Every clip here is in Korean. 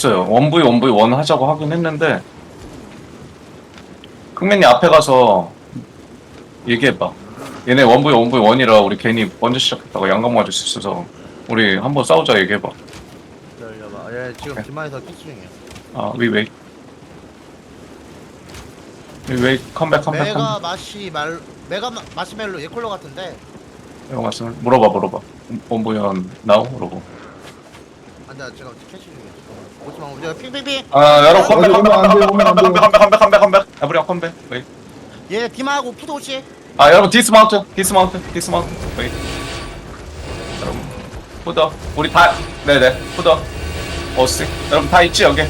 없어요. 원부이 원부이 원 하자고 하긴 했는데 흥민이 앞에 가서 얘기해봐. 얘네 원부이 원부이 원이라 우리 괜히 먼저 시작했다가 양감 맞을 수 있어서 우리 한번 싸우자 얘기해봐. 기다려봐. 얘 지금 오케이. 기마에서 키스 중이야. 아, back, come back, come 메가. 마시 말 메가 마, 마시멜로 예콜로 같은데. 형 왔으면 물어봐, 물어봐. 원부연 나오 물어보. 안돼 지금 캐시 중이야. 오지 마. 우리 핑핑핑. 아, 여러분 컴백, 컴백, 컴백, 컴백, 돼요. 컴백, 컴백, 컴백, 컴백. 에브리언 컴백. 웨이. 얘 디마하고 푸드 오시. 아, 여러분 디스마운트, 디스마운트, 디스마운트. 웨이. 여러분 푸더. 우리 다, 네네, 푸더. 오스. 여러분 다 있지 여기.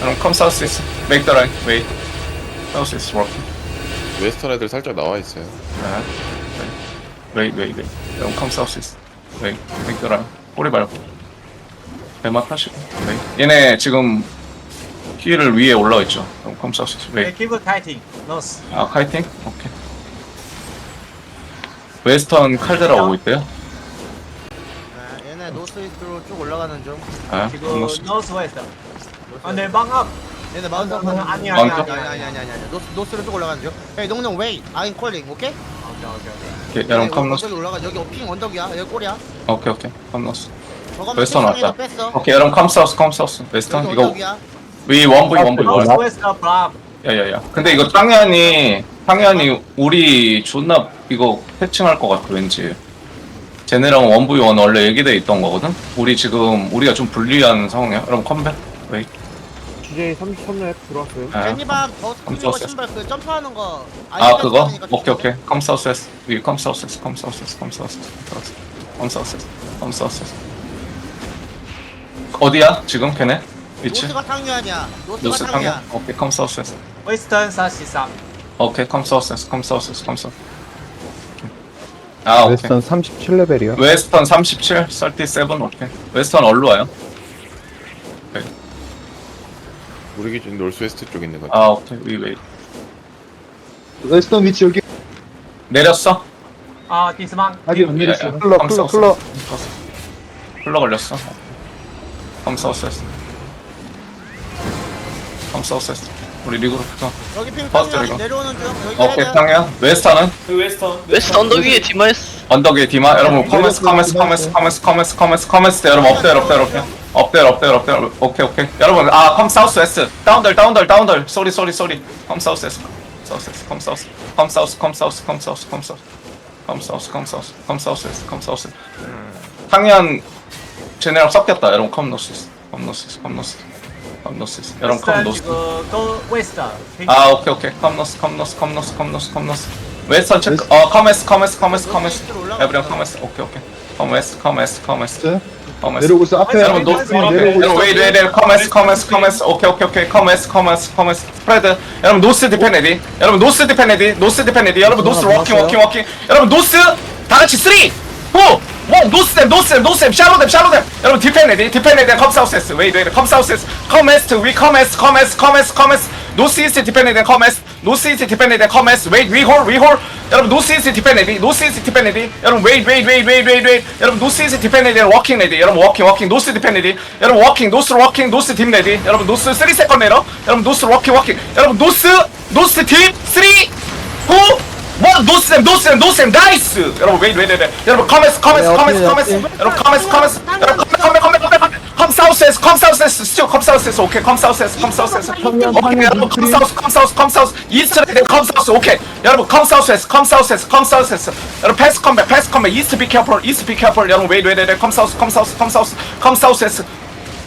여러분 컴 사우스 있어. 메이크 더 라인. 웨이. 사우스 있어. 워킹. 웨스턴 애들 살짝 나와 있어요. 네. 웨이, 웨이, 웨이. 여러분 컴 사우스 있어. 웨이. 메이크 더 라인. 꼬리 말고. 배만 타시고. 웨이. 얘네 지금 힐을 위에 올라와 있죠. 여러분 컴 사우스 있어. 웨이. They keep. Nose. 아 카이팅? 오케이 웨스턴 칼데라 오고 있대요? 네, 얘네 노스이스트로 쭉 올라가는 중. 아 지금 건너스 northwest. 아, 네, bang up. 얘네 마운트 아니야, 아니 아니야, 아니 마운트? 아니 아니 아니 아니 노스 노스로 쭉 올라가는 중. 에이 농농 웨이. 아인 콜링 오케이? 오케이, 오케이, 오케이. 오케이 여러분 컴너스 언덕이 올라가 여기 핑 언덕이야. 여기 꼬리야. 오케이 오케이 컴너스 저거만 웨스턴 왔다 뺐어. 오케이 여러분 컴사우스 컴사우스 웨스턴 여기 이거 언덕이야. 위 원부이 원부이 원 Northwest block. 야야야 근데 이거 당연히 당연히 우리 존나 이거 패칭할 것 같아 왠지 쟤네랑 원부이 원 원래 얘기돼 있던 거거든? 우리 지금 우리가 좀 불리한 상황이야 여러분 컴백 웨이 GJ 33렙 들어왔어요. 아, 제니밤 더 클리버 컴사우스. 신발 그 점프하는 거. 아 그거? 오케이. 오케이 컴사우스에스 위 컴사우스에스 컴사우스에스 컴사우스에스 컴사우스에스 컴사우스에스 어 디야 지금 걔네? 위치? 노스가 탕유아니야. 노스가 노스. 탕야? 오케이 컴 사우스에스 Western 43. 오케이 컴 사우스에스 컴사우스에스 컴사우스 아 오케이 웨스턴 37레벨이요. 웨스턴 37, 37 오케이 웨스턴 얼로 와요? 우리 기준 놀스웨스트 쪽에 있는 것 같아. 아 오케이 위 웨이 웨스턴 위치 여기 내렸어? 아, dismount. 아직 안 예, 내렸어요. 예. 클러 클러. 클러. 흘러 걸렸어 I'm so sus. I'm so sus. 우리 리그로 붙어. 여기 빙판이 내려오는 중 어, 개탕이야. 그 웨스타는? 그 웨스턴 웨스트 언덕 위에 디마스. 언덕에 디마. 여러분, 커메스, 커메스, 커메스, 커메스, 커메스, 커메스, 커메스. 여러분, 업데 업데 업데 업데 업데 업데. 오케이, 오케이. 여러분, 아, 컴 사우스 웨스. 다운들, 다운들, 다운들. 쏘리, 쏘리, 쏘리. 컴 사우스 웨스. 사우스 웨스. 컴 사우스. 컴 사우스, 컴 사우스, 컴 사우스, 컴 사우스. 컴 사우스, 컴 사우스, 컴 사우스 웨스. 컴 사우스. 탕이한 쟤네랑 섞였다. 여러분 컴 노스 컴 노스 컴 노스 컴 노스 여러분 컴 Western 노스 지금 go west. 아 오케이 오케이. 컴너스 컴너스 컴너스 컴너스 컴너스 웨스턴 체크. 어 커메스 커메스 커메스 커메스 에브리언 커메스 오케이 오케이. 커메스 커메스 커메스 커메스 내려오고 있어. 앞에 여러분 노스 내려오고 여러분 있어. 웨이 웨이 웨이 커메스 커메스 커메스 오케이 오케이 오케이. 커메스 커메스 커메스 스프레드. 여러분 노스 디펜레디. 여러분 노스 디펜레디 노스 디펜레디. 여러분 노스 워킹 워킹 워킹. 여러분 노스 다 같이 3 4 1 노스댐 노스댐 노스댐 샬로댐 샬로댐. 여러분 디펜 레디 디펜 레디 컴사우스에스 웨이 웨이 컴사우스에스 커메스트 위 커메스 커메스 커메스 커메스 노스 이스트 디펜 레디 커메스 노스 이스트 디펜 레디 커메스 웨이 위홀 위홀 여러분 노스 이스트 디펜 레디 노스 이스트 디펜 레디. 여러분 웨이 웨이 웨이 웨이 웨이 웨이 여러분 노스 이스트 디펜 레디 워킹 레디. 여러분 워킹 워킹 노스 디펜 레디. 여러분 워킹 노스 워킹 노스 딥 레디. 여러분 노스 3 세컨 내려 여러분 노스 워킹 워킹 여러분 노스 노스 딥3 후! 원 노스em 노스em 노스em 나이스! 여러분 웨이 웨이 웨이 여러분 커메스 커메스 커메스 커메스. 여러분 커메스 커메스. 여러분 컴컴 컴컴 컴컴 컴컴 컴 사우스에스 컴 사우스에스 스티어 컴 사우스에스 오케이. 컴 사우스에스 컴 사우스에스 오케이 여러분 컴 사우스 컴 사우스 컴 사우스. 이스트 레디 컴 사우스 오케이. 여러분 컴 사우스에스 컴 사우스에스 컴 사우스에스 여러분 패스 컴백 패스 컴백. 이스트 비 케어풀 이스트 비 케어풀 여러분 웨이 웨이 웨이 컴 사우스 컴 사우스 컴 사우스 컴 사우스에스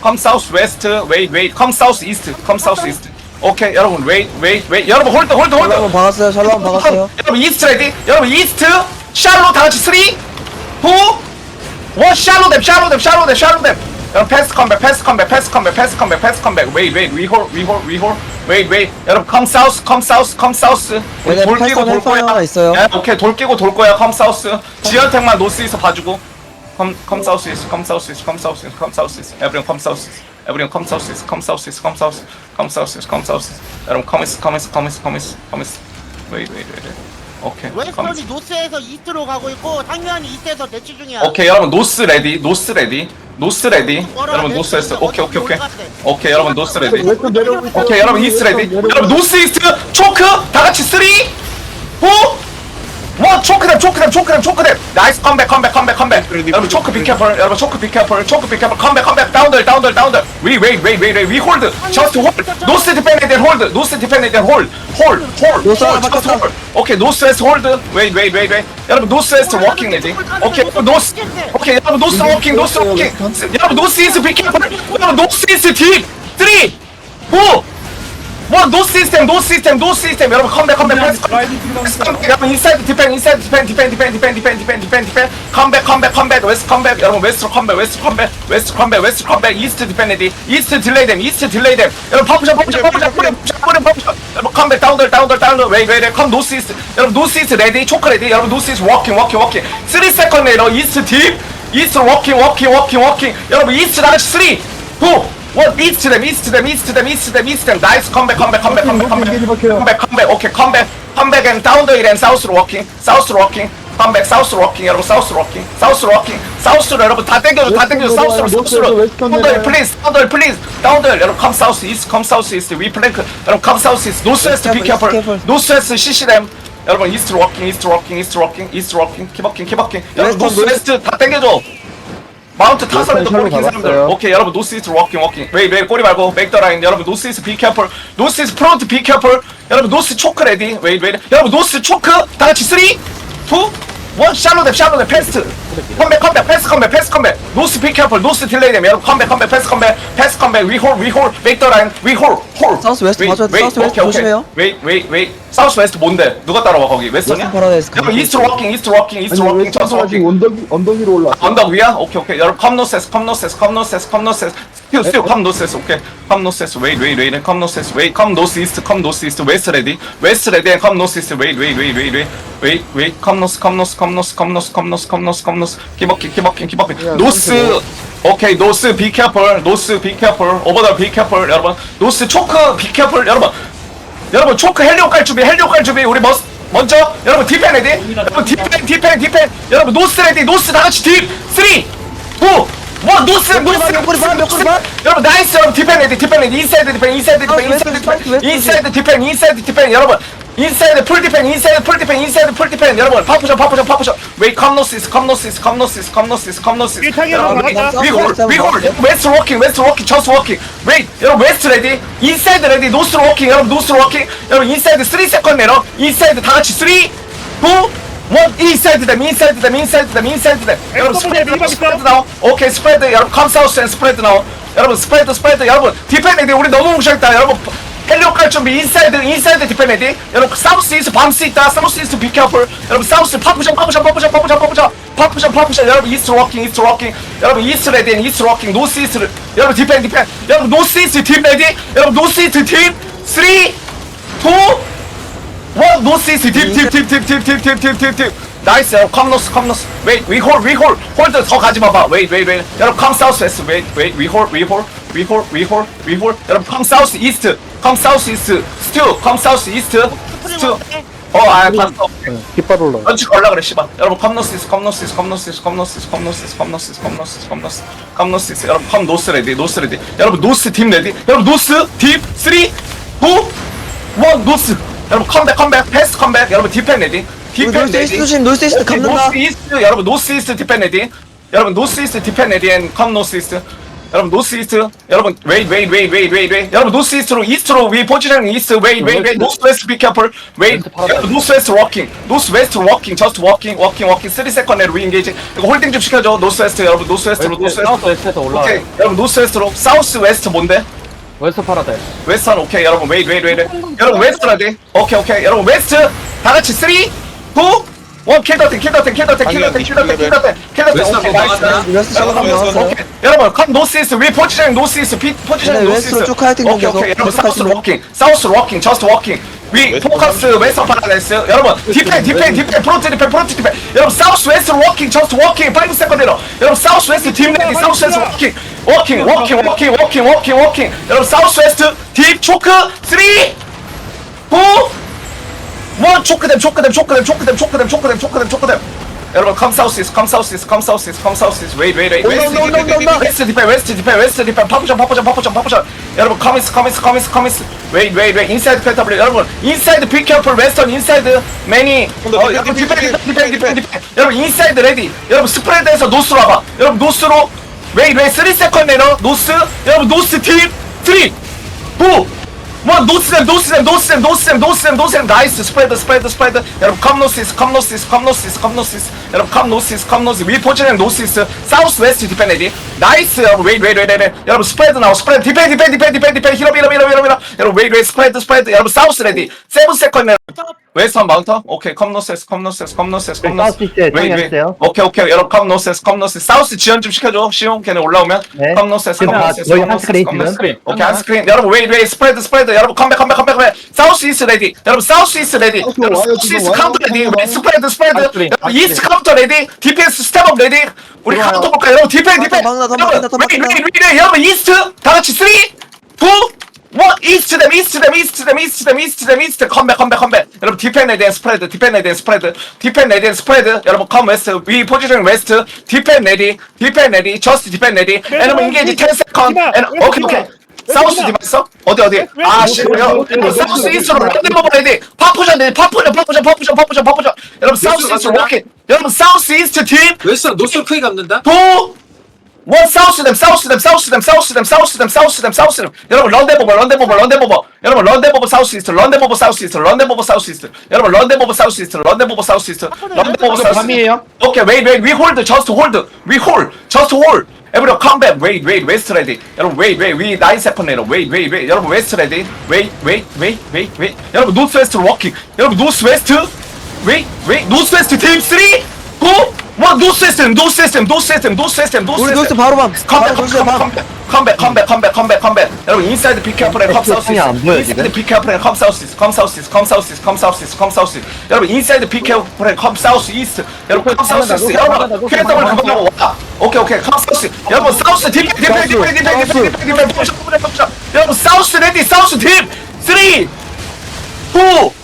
컴 사우스 웨스트 웨이 웨이 컴 사우스 이스트 컴 사우스 이스트 오케이 여러분 웨이 웨이 웨이 여러분 홀드 홀드 홀드 샬롬 박았어요 샬롬 박았어요. 여러분 이스트 레디 여러분 이스트 샬로 다 같이 3 2 1 샬로 댐 샬로 댐 샬로 댐 샬로 댐 여러분 패스 컴백 패스 컴백 패스 컴백 패스 컴백 패스 컴백 웨이 웨이 위홀 위홀 위홀 웨이 웨이 여러분 컴 사우스 컴 사우스 컴 사우스 돌 끼고 돌 거야. 있어요. 예, 오케이 돌 끼고 돌 거야. 컴 사우스 지연택만 노스에서 봐주고. 컴, 컴 사우스 컴 사우스 컴 사우스 컴 사우스 에브리온 컴 사우스 이스 에브리온 컴 사우스 이스 컴 사우스 이스 컴 사우스 컴 사우스 이스 컴 사우스 이스 여러분 커미스 커미스 커미스 커미스 커미스 웨이 웨이 웨이 오케이 커미스 웨스턴이 노스에서 이스트로 가고 있고 탕유안이 이스트에서 대치 중이야. 오케이 여러분 노스 레디 노스 레디 노스 레디. 여러분 노스 웨스트 오케이 오케이 오케이 오케이 여러분 노스 레디. 오케이 여러분 이스트 레디. 여러분 노스 이스트 초크 다 같이 쓰리 포 원 초크댐 초크댐 초크댐 초크댐. 나이스 컴백 컴백 컴백 컴백. 여러분 초크 비캐플 여러분 초크 비캐플 초크 비캐플 컴백 컴백. 다운들 다운들 다운들. 위 웨이 웨이 웨이 웨이 위 홀드. 저스트 홀드 노스 디펜디드 홀드. 노스 디펜디드. 홀드 홀홀 노스 하나 바꿨다. 오케이 노스 웨스트 홀드. 웨이 웨이 웨이 웨이. 여러분 노스 웨스트 워킹 레디. 오케이 노스 오케이 여러분 노스 워킹 노스 워킹. 여러분 노스 이스트 비캐플 여러분 노스 이스트 딥. 3 4 원, 노 시스템, 노 시스템, 노 시스템. 여러분 컴백, 컴백, 패스, 컴백. 여러분 인사이드 디펜, 인사이드 디펜, 디펜, 디펜, 디펜, 디펜, 디펜, 디펜, 디펜. 컴백, 컴백, 컴백, 웨스트 컴백. 여러분 웨스트 컴백, 웨스트 컴백, 웨스트 컴백, 웨스트 컴백. 이스트 디펜 레디, 이스트 딜레이 됨, 이스트 딜레이 됨. 여러분 퍼프션, 퍼프션, 퍼프션, 퍼프션, 퍼프션. 여러분 컴백, 다운들, 다운들, 다운들. 웨이, 웨이, 웨이. 컴 노스 이스트. 여러분 노스 이스트 레디, 초크 레디. 여러분 노스 이스트 워킹, 워킹, 워킹. 3 세컨 내로 이스트 딥. 이스트 워킹, 워킹, 워킹, 워킹. 여러분 이스트 나같이 3, 2, 원 이스트 댐 이스트 댐 이스트 댐 이스트 댐 이스트 댐 나이스 컴백 컴백 컴백 컴백 컴백 컴백 컴백 오케이 컴백 컴백 앤 다운 더 힐앤 사우스로 워킹 사우스로 워킹 컴백 사우스로 워킹 여러분 사우스로 워킹 사우스로 워킹 사우스로 여러분 다 땡겨줘 다 땡겨줘. 사우스로 사우스로 다운더 플리즈 다운더 플리즈 다운더 여러분 컴 사우스 이스트 컴 사우스 이스트 위 플랭크 여러분 컴 사우스 이스트 노스 웨스트 비 캐플 노스 웨스트 CC 댐 여러분 이스트로 워킹 이스트로 워킹 이스트로 워킹 이스트로 워킹 키버킹 키버킹 여러분 노스 웨스트 다 땡겨줘 마운트 타선에도 샬롯 꼬리킨 사람들. 받았어요. 오케이 여러분 노스이스트 워킹 워킹 웨이 웨이 꼬리 말고 백더 라인 여러분 노스이스트 비 캐플 노스이스트 프론트 비 캐플 여러분 노스 초크 레디 웨이 웨이 여러분 노스 초크 다 같이 3 2 1 샬로데 샬로데 패스트 컴백 컴백 패스 컴백 패스 컴백 노스 비 캐플 노스 딜레이 됨 여러분 컴백 컴백 패스 컴백 패스 컴백 위홀 위홀 백더 라인 위홀 홀 사우스 웨스트. 웨이, 사우스 웨스트. 조심해요. 웨이 웨이 웨이 사우스 웨스트 뭔데 누가 따라와 거기 웨스턴이야? 웨스턴 파라다이스 여러분 가면 이스트 워킹 이스트 워킹 이스트 워킹 저스 워킹 언덕 언덕 위로 올라. 언덕 위야? 오케이 오케이 여러분 컴노세스 컴노세스 컴노세스 컴노세스 Still, still, come north east, okay? Come north east, wait, wait, wait, and come north east, wait, come north east, come north east, west ready, west ready, and come north east, wait, wait, wait, wait, wait, wait, wait, come north, come north, come north, come north, come north, come north, come north, keep walking, keep walking, keep walking, north, okay, north, be careful, north, be careful, over there, be careful, 여러분, north, 초크, be careful, 여러분, 여러분, 초크 헬리오 깔 준비, 헬리오 깔 준비, 우리 머스, 먼저, 여러분, 디펜 레디, 여러분, 디펜, 디펜, 디펜, 여러분, 노스 레디, 노스 다 같이 딥, 3, 2, 1 노스 노스 몇 골이 봐, 몇 골이 봐. 여러분 나이스 여러분 디펜 레디 디펜 레디. 인사이드 디펜 인사이드 디펜 아, 인사이드 디펜. 인사이드 디펜 인사이드 디펜. 여러분 인사이드 풀 디펜 인사이드 풀 디펜 인사이드 풀 디펜. 여러분 파푸션 파푸션 파푸션 웨이 컴노시스 컴노시스 컴노시스 컴노시스 컴노시스 위홀 위홀 웨스트 워킹 웨스트 워킹 저스 워킹 웨이 여러분 웨스트 레디 인사이드 레디 노스로 워킹 여러분 노스로 워킹 여러분. 인사이드 3 세컨 내로 인사이드 다 같이 3 2 원 인사이드 댐 인사이드 댐 인사이드 댐 인사이드 댐 여러분 스프레드 스프레드 나오. 오케이 스프레드 여러분 컴 사우스 앤 스프레드 나오 여러분 스프레드 스프레드 여러분. 디펜드 우리 너무 무시했다. 여러분 헬리오 깔 준비. 인사이드 인사이드 디펜드 여러분 사우스 이스 밤스 있다. 사우스 이스 비케어풀 여러분 사우스 파푸션 파푸션 파푸션 파푸션 파푸션 파푸션 파푸션 여러분 이스트 워킹 이스트 워킹 여러분 이스트 레디 앤 이스트 워킹 노스 이스트 여러분 디펜 디펜 여러분 노스 이스트 팀 레디 여러분 노스 이스트 팀 3 2 원 노스 이스트 딥딥딥딥딥딥딥딥딥 나이스 여러분 컴 노스 컴 노스 웨이 위홀 위홀 홀드 더 가지 마봐 웨이 웨이 웨이 여러분 컴 사우스 웨스트 웨이 웨이 위홀 위홀 위홀 위홀 위홀 여러분 컴 사우스 이스트 컴 사우스 이스트 스튜 컴 사우스 이스트 스튜 어아 봤어 깃발 올라. 런치 걸라 그래 씨발 여러분 컴 노스 이스트 컴 노스 이스트 컴 노스 이스트 컴 노스 이스트 컴 노스 이스트 컴 노스 이스트 컴 노스 이스트 컴 노스 컴 노스 이스트 여러분 컴 노스 레디 노스 레디 여러분 노스 팀 레디 여러분 노스 딥3 2원 노스 여러분 컴백 컴백. 패스 컴백. 여러분 디펜 레디. 디펜 노스 이스트 조심, 노스 이스트 오케이, 감는다. 노스 이스트. 여러분 노스 이스트 디펜 레디. 여러분 노스 이스트 디펜 레디 앤컴 노스 이스트. 여러분 노스 이스트. 여러분 웨이 웨이 웨이 웨이 웨이 웨이. 여러분 노스 이스트로 이스트로 위 포지션 이스트 웨이 웨이 웨이. 노스 웨스트 비 캐플 웨이 여러분 노스 웨스트 워킹 노스 웨스트 워킹 저스트 워킹 워킹 워킹 3 세컨 내로 위인게이지 이거 홀딩 좀 시켜줘. 노스 웨스트 여러분. 노스 웨스트로 노스 웨스트. 웨스트에서 오케이. 여러분 노스 웨스트로. 사우스 웨스트 뭔데 웨스트 파라다이스. 웨스턴 오케이. 여러분 웨이 웨이 웨이 여러분 웨스트 라디 오케이 오케이. 여러분 웨스트. 다 같이 3 2 1 킬더텐 킬더텐 킬더텐 킬더텐 킬더텐 킬더텐 킬더텐 오케이 나이스. 웨스트 나왔어요. 오케이. 여러분 컴 노스 이스트 위 포지션 노스 이스트 피 포지션 네, 노스 웨스트로 이스트 쭉 카이팅 오케이 오케이. 여러분 사우스 워킹. 사우스 워킹. 저스트 워킹. 위 포커스 웨스턴 파라다이스. 여러분 디펜 디펜 디펜. 프론트 디펜 프론트 디펜. 여러분 사우스 웨스트 워킹. 저스트 워킹. 5 세컨드로. 여러분 사우스 웨스트 팀 레디 사우스 웨스트 워킹 워킹 워킹 워킹 워킹 워킹 워킹. 여러분 사우스 웨스트 딥 초크 3 4 원. 초크댐 초크댐 초크댐 초크댐 초크댐 초크댐 초크댐 초크댐. 여러분 컴 사우스 컴 사우스 컴 사우스 컴 사우스 웨이 웨이 웨이. 웨스트 디펜 웨스트 디펜 웨스트 디펜 파푸션 파푸션 파푸션 파푸션 여러분 커미스 커미스 커미스 커미스 웨이 웨이 웨이 인사이드 펜타블 여러분 인사이드 비 케어풀 웨스턴 인사이드 매니 여러분 디펜 디펜 디펜 여러분 인사이드 레디 여러분 스프레드에서 노스로 와봐. 여러분 노스로 웨이 웨이 3 세컨 내려 노스? 여러분 노스 팀? 3 2뭐 노스램 노스램 노스램 노스램 노스램 노스램 나이스. 스프레드 스프레드 스프레드 여러분 컴 노스이스 컴 노스이스 컴 노스이스 컴 노스이스. 여러분 컴 노스이스 컴 노스 위 포지션 노스이스. 사우스 웨스트 디펜 레디. 나이스. 여러분 웨이 웨이 웨이 웨이 여러분 스프레드 나오 스프레드 디펜 디펜 디펜 디펜 디펜. 히로 히로 히로 히로 히로 여러분 웨이 웨이 스프레드 스프레드 여러분 사우스 레디. 세븐 세컨 내려 웨스턴 마운터 오케이 컴 노스에스 컴 노스에스 컴 노스에스 컴 노스 사우스 이스트에 웨이, 웨이. 청약했어요. 오케이 오케이 여러분 컴 노스에스 컴 노스 사우스 지원 좀 시켜줘. 시용 걔네 올라오면. 네. 컴 노스에스 컴 지금 다 노스에스 저희 컴한 노스에스 스크린 컴 지금. 노스에스 오케이 한 스크린. 여러분 웨이 웨이 스프레드 스프레드 여러분 컴백 컴백 컴백 컴백 사우스 이스트 레디 여러분 사우스 이스트 레디 여러분 사우스 이스트 카운터 레디 스프레드 스프레드 여러분 이스트 카운터 레디 디펜스 스텝업 레디 우리 카운터 볼까요? 여러분 디펜 디펜 여러분. 웨이 웨이 웨이 여러분 이스트 다 같이 3 2 원 이스트 댐 이스트 댐 이스트 댐 이스트 댐 이스트 댐 이스트 컴백 컴백 컴백 여러분 디펜 레디 앤 스프레드 디펜 레디 앤 스프레드 디펜 레디 앤 스프레드 여러분 컴 웨스트 위 포지션 웨스트 디펜 레디 디펜 레디 저스트 디펜 레디 여러분 인게이지 10 세컨 오케이 오케이 사우스 디마했어? 어디 어디? 아 싫어요. 사우스 이스트로 랜드 버버 레디. 파푸션 레디. 파푸션 파푸션 파푸션 파푸션 파푸션. 여러분 사우스 이스트로 워킹. 여러분 사우스 이스트 팀. 웨스턴 노스 크게 감는다? 도. 원 사우스 댐 사우스 댐 사우스 댐 사우스 댐 사우스 댐 사우스 댐 사우스 댐 여러분 런데 버버 런데 버버 런데 버버 여러분 런데 버버 사우스 이스트 런데 버버 사우스 이스트 런데 버버 사우스 이스트 여러분 런데 버버 사우스 이스트 런데 버버 사우스 이스트 런데 버버 사우스 밤이에요? 오케이 웨이 웨이 위 홀드 저스트 홀드 위 홀 저스트 홀 에브리 컴백 웨이 웨이 웨스트 레디 여러분 웨이 웨이 위 나인 내려 웨이 웨이 웨이 여러분 웨스트 레디 웨이 웨이 웨이 웨이 웨이 여러분 노스 웨스트 워킹 여러분 노스 웨스트 웨이 웨이 노스 웨스트 팀3 2 1 노스 웨스트 노스 웨스트 노스 웨스트 노스 웨스트 노스 우리 노스 웨스트 바로. 밤 컴백 노스 밤 컴백 컴백 컴백 컴백 컴백 컴백 여러분 인사이드 피케어플 앤 컴사우스 표정이 안 보여, 지금? 인사이드 피케어플 앤 컴사우스 컴사우스 컴사우스 컴사우스 컴사우스 여러분 인사이드 피케어플 앤 컴사우스 이스트 여러분 컴 사우스 여러분 쾌더블 그만하고. 와. 오케이 오케이 컴 사우스 여러분 사우스 디펜 디펜 디펜 디펜 디펜 디펜 디펜 포션 포션 포션 여러분 사우스 레디 사우스 팀3 2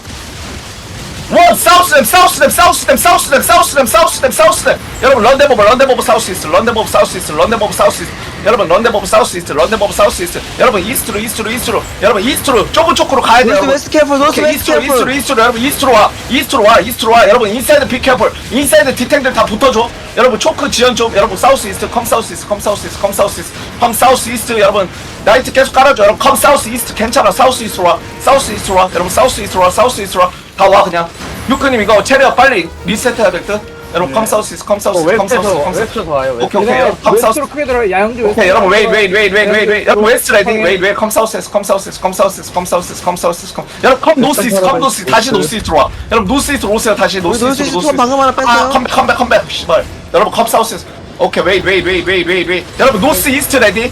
원 사우스 댐 사우스 댐 사우스 댐 사우스 댐 사우스 댐 사우스 댐 사우스 댐 여러분 런데 버버 런데 버버 사우스 이스트 런데 버버 사우스 이스트 런데 버버 사우스 이스트 여러분 런데 버버 사우스 이스트 런데 버버 사우스 이스트 여러분 이스트로 이스트로 이스트로. 여러분 이스트로 좁은 쪽으로 가야 돼요 노스 캐플 노스 이스트로 이스트로 캐플 이스트로. 여러분 이스트로 와 이스트로 와 이스트로 와. 여러분 인사이드 피케어풀 인사이드 디탱들 다 붙어줘. 여러분 초크 지연 좀. 여러분 사우스 이스트 컴 사우스 이스트 컴 사우스 이스트 컴 사우스 이스트 컴 사우스 이스트 여러분 나이트 계속 깔아줘. 여러분 컴 사우스 이스트 괜찮아. 사우스 이스트로 와. 사우스 이스트로 와. 여러분 사우스 이스트로 와. 사우스 이스트로 와 다 와 그냥. 유크님 이거 체리어 빨리 리셋해야 될 듯? 여러분 컴 사우스 이스트 컴 사우스 컴 사우스 컴 사우스. 웨스트에서 와요. 오케이 오케이. 여러분 컴 사우스. 크게 들어 야영지 오케이 여러분 웨이 웨이 웨이 웨이 웨이 웨이 여러분 웨스트 레디 웨이 웨이 컴 사우스에서 컴 사우스에서 컴 사우스에서 컴 사우스에서 컴 사우스에서 컴. 여러분 컴 노스 컴 노스 다시 노스 이스트로 와. 여러분 노스 이스트로 오세요 다시 노스 노스 이스트 방금 하나 뺐어요. 아 컴백 컴백 컴백. 씨발. 여러분 컴 사우스에서. 오케이 웨이 웨이 웨이 웨이 웨이 웨이 여러분 노스 이스트 레디?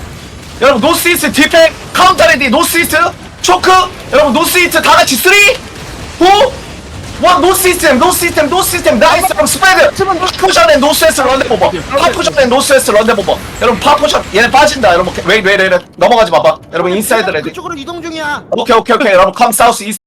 여러분 노스 이스트 디펜 카운터 레디 노스 이스트? 초크? 여러분 노스 이스트 다 같이 3 4원 노스 시스템 노스 시스템 노스 시스템 나이스 그럼 스프레드 파푸션의 노스웨스트 런데 보버 파푸션의 노스웨스트 런데 보버 여러분 파푸션 얘네 빠진다. 여러분 웨이 웨이 웨이 넘어가지 마봐. 여러분 인사이드 레디. 그쪽으로 이동 중이야. 오케이 오케이 오케이. 여러분 컴 사우스 이스트